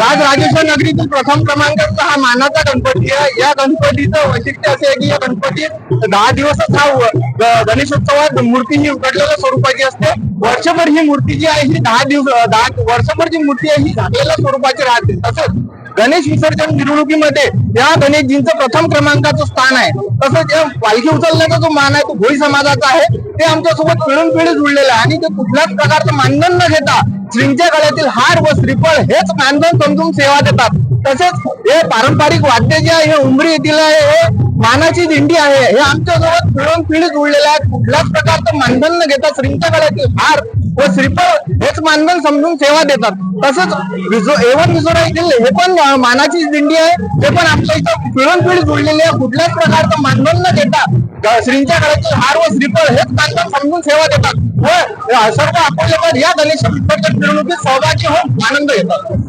राजराजेश्वर नगरीतील प्रथम क्रमांकाचा हा मानाचा गणपती आहे. या गणपतीचं वैशिष्ट्य असे आहे की या गणपतीत दहा दिवसच हा गणेशोत्सवात मूर्ती ही उघडलेल्या स्वरूपाची असते. वर्षभर ही मूर्ती जी आहे ही दहा दिवस दहा वर्षभर जी मूर्ती आहे ही झाकलेल्या स्वरूपाची राहते. तसंच गणेश विसर्जन मिरवणुकीमध्ये या गणेशजींचं प्रथम क्रमांकाचं स्थान आहे. तसंच या पालखी उचलण्याचा जो मान आहे तो भोई समाजाचा आहे. ते आमच्यासोबत पिढून पिढी जुळलेलं आहे आणि ते कुठल्याच प्रकारचं मानधन न घेता श्रींच्या गळ्यातील हार व श्रीफळ हेच मानधन समजून सेवा देतात. तसेच हे पारंपरिक वाद्य जे आहे हे उमरी येथील आहे हे मानाची दिंडी आहे. हे आमच्यासोबत पिळून पिढी जुळलेले आहे कुठल्याच प्रकारचं मानधन न घेता श्रींच्या गळ्यातील हार व श्रीफळ हेच मानधन समजून सेवा देतात. तसंच एव्हन एवन येथील हे पण मानाची दिंडी आहे. ते पण आपल्या इथं पिळून पिढी जुळलेली आहे. कुठल्याच प्रकारचं मानधन न घेता ग- श्रींच्या गळ्यातील हार व श्रीफळ हेच मानधन समजून सेवा देतात. व सर्व आपल्या या गणेश विसर्जन मिरवणुकीत सहभागी होऊन आनंद घेतात.